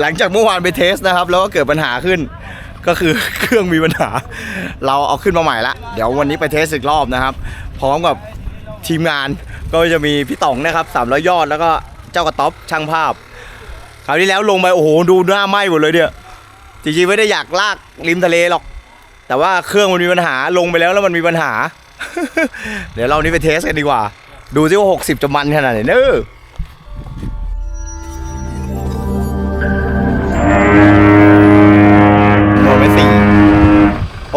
หลังจากเมื่อวานไปเทสนะครับ แล้วก็เกิดปัญหาขึ้น ก็คือเครื่องมีปัญหา เราเอาขึ้นมาใหม่ละ เดี๋ยววันนี้ไปเทสอีกรอบนะครับ พร้อมกับทีมงานก็จะมีพี่ต๋องนะครับสามร้อยยอดแล้วก็เจ้ากระต๊อบช่างภาพ คราวที่แล้วลงไปโอ้โหดูหน้าไหม้หมดเลยเนี่ยจริงๆไม่ได้อยากลากริมทะเลหรอก แต่ว่าเครื่องมันมีปัญหาลงไปแล้วแล้วมันมีปัญหา เดี๋ยวเรานี้ไปเทสกันดีกว่า ดูซิว่า 60 จะมันขนาดไหนเนอะ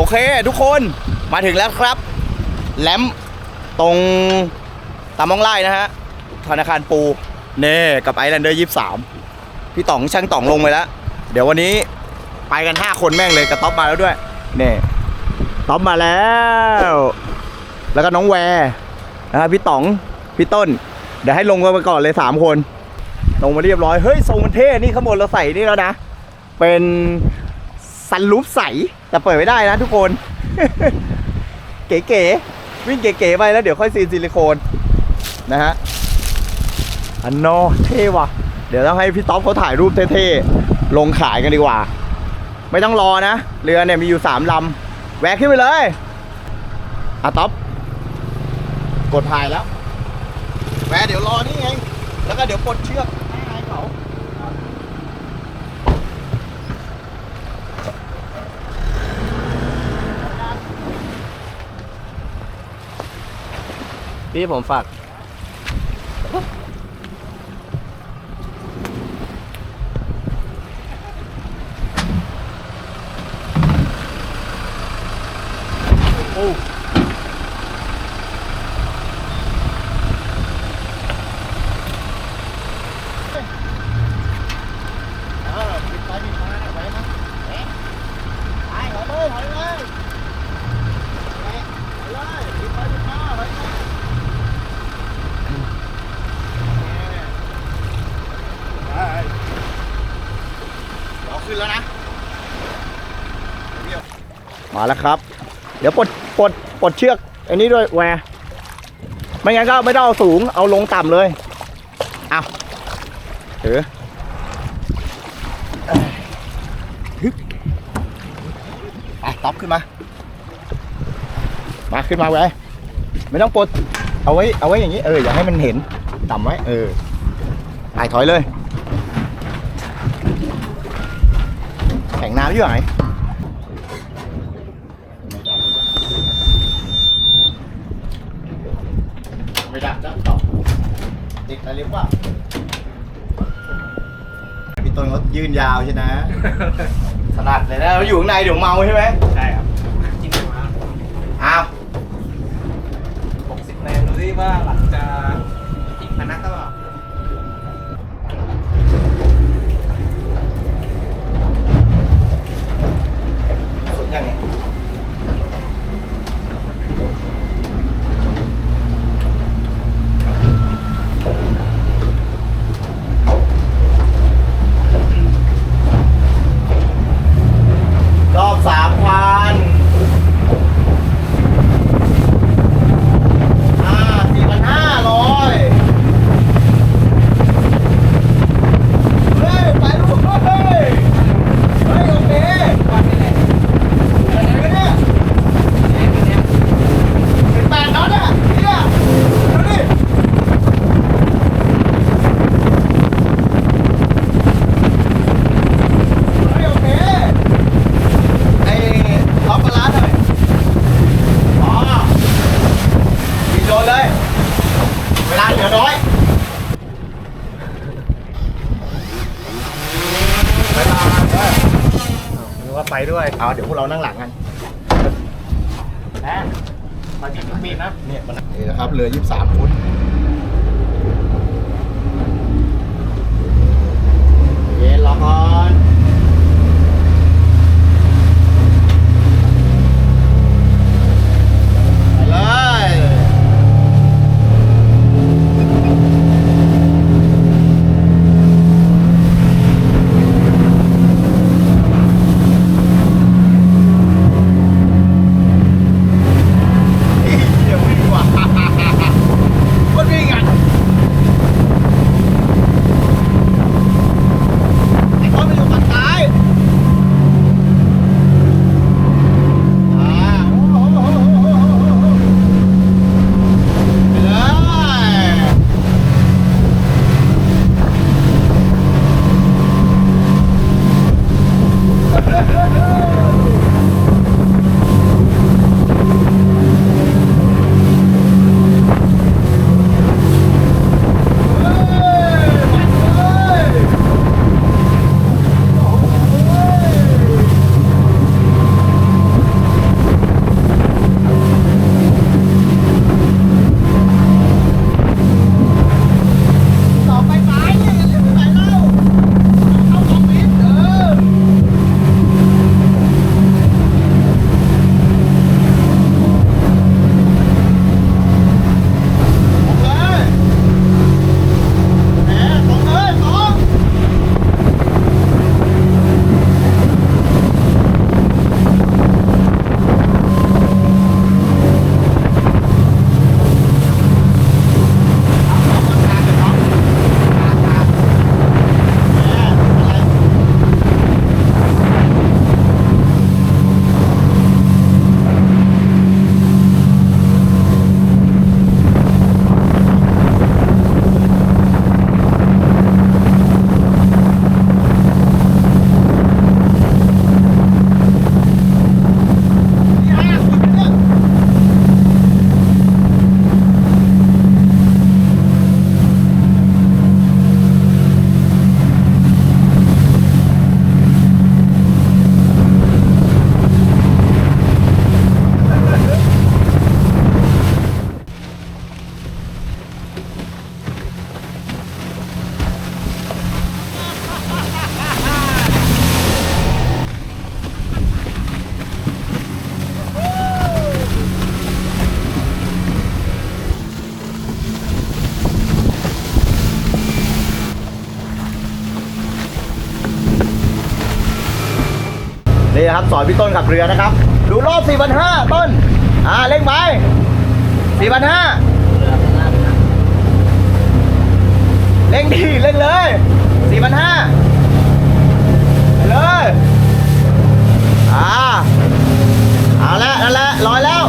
เค ทุกคนมาถึงแล้วครับแลมตรงตามมองไล่นะฮะธนาคารปูเน่กับไอแลนเดอร์ยี่สามพี่ต๋องช่างต๋องลงไปแล้ว เดี๋ยววันนี้ไปกัน 5 คนแม่งเลยกระต๊อบมาแล้วด้วยเน่ต๊อบมาแล้ว แล้วก็น้องแวร์นะครับพี่ต๋องพี่ต้น เดี๋ยวให้ลงกันไปก่อนเลย 3 คน ลงมาเรียบร้อย เฮ้ยทรงมันเท่นี่ข้างบนเราใส่นี่แล้วนะ เป็น ซันรูฟใส แต่เปิดไม่ได้นะทุกคน เก๋ๆ วิ่งเก๋ๆไปแล้วเดี๋ยวค่อยซีนซิลิโคนนะฮะ อันโนเท่ว่ะ เดี๋ยวต้องให้พี่ต๊อปเขาถ่ายรูปเท่ๆ ลงขายกันดีกว่า ไม่ต้องรอนะ เรือเนี่ยมีอยู่3ลำ แวะขึ้นไปเลยอะต๊อป กดถ่ายแล้ว แวะเดี๋ยวรอนี่ไง แล้วก็เดี๋ยวกดเชือกให้ให้เขา พี่ผมฝาก เออปิดไปปิดมาเนี่ยไว้นะแหมไปถอยเลยถอยเลยแหมถอยเลยปิดไปปิดมาไว้นะแหมไปเอาขึ้นแล้วนะ มาแล้วครับ เดี๋ยวปลดปลดปลดเชือก อันนี้ด้วยแหวไม่งั้นก็ไม่ต้องเอาสูง เอาลงต่ำเลยเอาถือไปต๊อปขึ้นมา มาขึ้นมาไว้ไม่ต้องปลด เอาไว้ เอาไว้อย่างนี้ เออ อย่าให้มันเห็น ต่ำไว้ เออไปถอยเลย แข่งน้ำอยู่ไหนไม่ดับจับต่อ ติดอะไรหรือเปล่าพี่ต้นเขายืนยาวใช่ไหมถนัดเลยนะเราอยู่ข้างในเดี๋ยวเมาใช่ไหมใช่ครับจริงมาอ้าวหกสิบคะแนนดูสิว่าหลังจะอีกพนักก็แบบ สุดยังไงรอบสามพันอ่าสี่พันห้าร้อยเฮ้ย ไปลูกเฮ้ย เฮ้ย โอเควันนี้แหละอะไรกันเนี่ยเป็นแปดน็อตอะเนี่ยดูดิเฮ้ยโอเคไอ้ล็อกบาลานซ์หน่อยอ๋อยิงโดนเลย เวลาเหลือน้อย เวลาเออ หรือ ว่าไปด้วยเอาเดี๋ยวพวกเรานั่งหลังกันนะมาจีบมีดนะเนี่ยมันนี่นะครับเรือ 23ฟุตเย็นรอก่อนไปเลย นี่ครับสอนพี่ต้นขับเรือนะครับ ดูรอบ4 5 0 0ต้น อ่าเร่งไป4 5 0 0เร่งดีเร่งเลย4 5 0 0ไปเลยอ่าเอาละนั่นแหละลอยแล้ว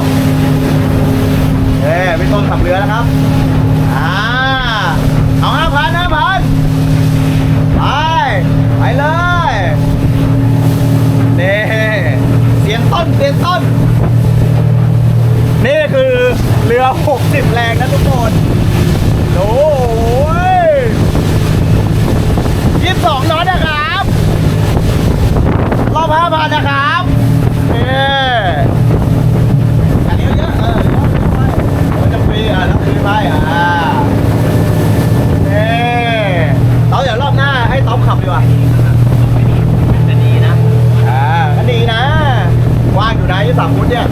เอ้พี่ต้นขับเรือนะครับอ่าเอาห้าพันนไป ไปเลยนี่เสียง ต้นเสียต้น นี่คือเรือ 60 แรงนะทุกคน โอ้ยยี่สิบสองน็อตนะครับ รอบห้าพันนะครับนี่อันนี้เยอะเออเยอะไปมันจะฟรีอะแล้วฟรีไปอ่านี่เต้าเดี๋ยวรอบหน้าให้ต้อมขับดีกว่า จะดีนะ อ่าก็ดีนะว่างอยู่นะยี่สามฟุตเนี่ย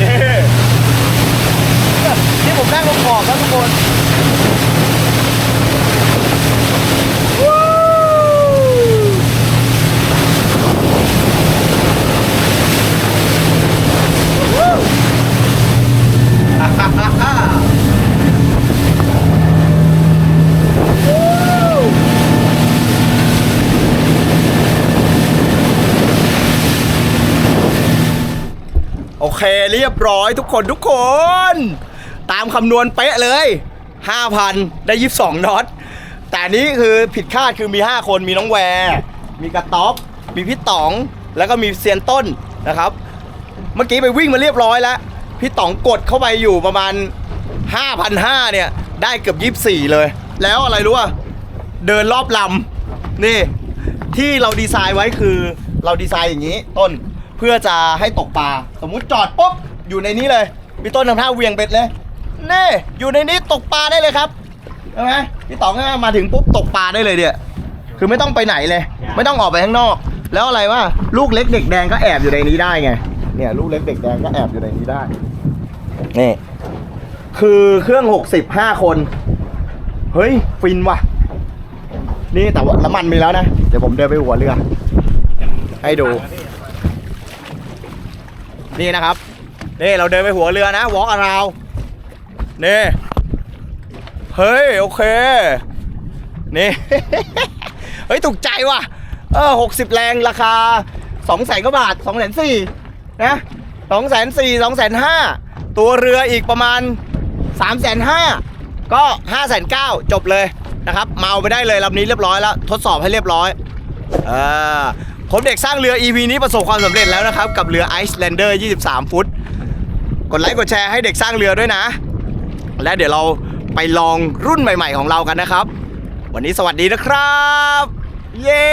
นี่นี่ผมนั่งลงขอบแล้วทุกคนวู้วู้ฮ่าฮ่าฮ่าฮ่าวู้ โอ เรียบร้อยทุกคนทุกคน ตามคำนวณเป๊ะเลย 5,000 ได้ 22น็อตแต่นนี้คือผิดคาดคือมี 5 คนมีน้องแวร์มีกระต๊อบมีพี่ต๋องแล้วก็มีเซียนต้นนะครับ เมื่อกี้ไปวิ่งมาเรียบร้อยแล้ว พี่ต๋องกดเข้าไปอยู่ประมาณ 5,500เนี่ย ได้เกือบ24 เลย แล้วอะไรรู้ป่ะเดินรอบลำนี่ ที่เราดีไซน์ไว้คือเราดีไซน์อย่างนี้ต้นเพื่อจะให้ตกปลา สมมุติจอดปุ๊บ อยู่ในนี้เลยพี่ต้นทำท่าเวียงเบ็ดเลยนี่อยู่ในนี้ตกปลาได้เลยครับใช่ไหมพี่ต๋องมาถึงปุ๊บตกปลาได้เลยเนี่ยคือไม่ต้องไปไหนเลย ไม่ต้องออกไปข้างนอก แล้วอะไรว่าลูกเล็กเด็กแดงก็แอบอยู่ในนี้ได้ไงเนี่ยลูกเล็กเด็กแดงก็แอบอยู่ในนี้ได้นี่คือเครื่อง65คน เฮ้ย ฟินว่ะ นี่แต่ว่าน้ำมันมีแล้วนะ เดี๋ยวผมเดินไปหัวเรือ ให้ดู นี่นะครับ นี่เราเดินไปหัวเรือนะวอล์กอาราวนี่เฮ้ยโอเคนี่ เฮ้ยถูกใจว่ะเออหกสิบแรงราคาสองแสนกว่าบาทสองแสนสี่นะสองแสนสี่สองแสนห้าตัวเรืออีกประมาณสามแสนห้าก็ห้าแสนเก้าจบเลยนะครับเมาไปได้เลยลำนี้เรียบร้อยแล้ว ทดสอบให้เรียบร้อยอผมเด็กสร้างเรือ EV นี้ประสบความสำเร็จแล้วนะครับ กับเรือ Icelander 23 ฟุต กดไลค์กดแชร์ให้เด็กสร้างเรือด้วยนะ และเดี๋ยวเราไปลองรุ่นใหม่ ๆ ของเรากันนะครับ วันนี้สวัสดีนะครับ เย้